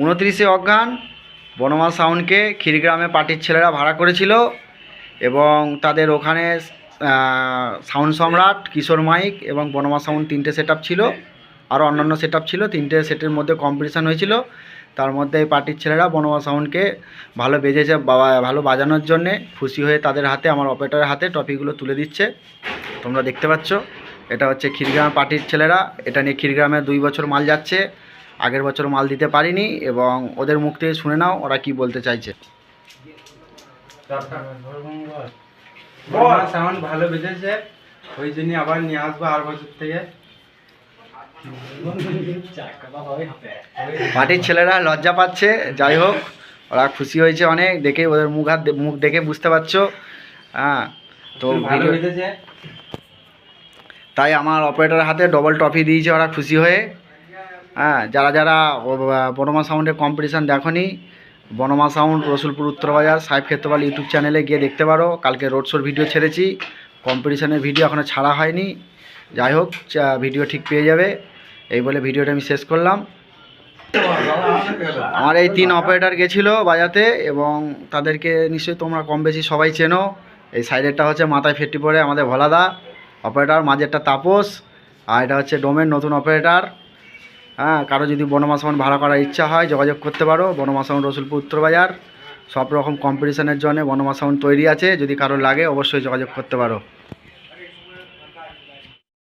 উনত্রিশে অজ্ঞান বনমা সাউন্ডকে ক্ষীরগ্রামে পার্টির ছেলেরা ভাড়া করেছিল এবং তাদের ওখানে সাউন্ড সম্রাট, কিশোর মাইক এবং বনমা সাউন্ড তিনটে সেট ছিল। আরও অন্যান্য সেট ছিল। তিনটে সেটের মধ্যে কম্পিটিশান হয়েছিল। তার মধ্যে এই পার্টির ছেলেরা বনমা সাউন্ডকে ভালো বেজেছে ভালো বাজানোর জন্যে খুশি হয়ে তাদের হাতে, আমার অপারেটারের হাতে ট্রফিগুলো তুলে দিচ্ছে। তোমরা দেখতে পাচ্ছ, এটা হচ্ছে ক্ষীরগ্রাম পার্টির ছেলেরা। এটা নিয়ে ক্ষীরগ্রামে দুই বছর মাল যাচ্ছে। আগের বছর মাল দিতে পারিনি এবং ওদের মুখ থেকে শুনে নাও ওরা কি বলতে চাইছে। সাউন্ড ভালো বেজেছে ওই জন্য আবার নিয়ে আসব আর বছর থেকে। পার্টির ছেলেরা লজ্জা পাচ্ছে যাই হোক ওরা খুশি হয়েছে অনেক দেখে ওদের মুখ হাত মুখ দেখে বুঝতে পারছ। হ্যাঁ তো ভালো তাই আমার অপারেটরের হাতে ডবল ট্রফি দিয়েছে ওরা খুশি হয়ে। হ্যাঁ যারা যারা বনমা সাউন্ডের কম্পিটিশান দেখনি, বনমা সাউন্ড রসুলপুর উত্তরবাজার, সাহেব ক্ষেত্রপাল ইউটিউব চ্যানেলে গিয়ে দেখতে পারো। কালকে রোড শোর ভিডিও ছেড়েছি। কম্পিটিশানের ভিডিও এখনও ছাড়া হয়নি। যাই হোক ভিডিও ঠিক পেয়ে যাবে। এই বলে ভিডিওটা আমি শেষ করলাম। আমার এই তিন অপারেটর গেছিল বাজাতে এবং তাদেরকে নিশ্চয়ই তোমরা কম বেশি সবাই চেনো। এই সাইডেরটা হচ্ছে মাথায় ফেটটি পড়ে আমাদের ভোলাদা। অপারেটর মাঝেরটা তাপস। আর এটা হচ্ছে ডোমের নতুন অপারেটর হ্যাঁ কারও যদি বনমা সাউন্ড ভাড়া করার ইচ্ছা হয়, যোগাযোগ করতে পারো। বনমা সাউন্ড রসুলপুর উত্তরবাজার সব রকম কম্পিটিশনের জন্য বনমা সাউন্ড তৈরি আছে। যদি কারও লাগে, অবশ্যই যোগাযোগ করতে পারো।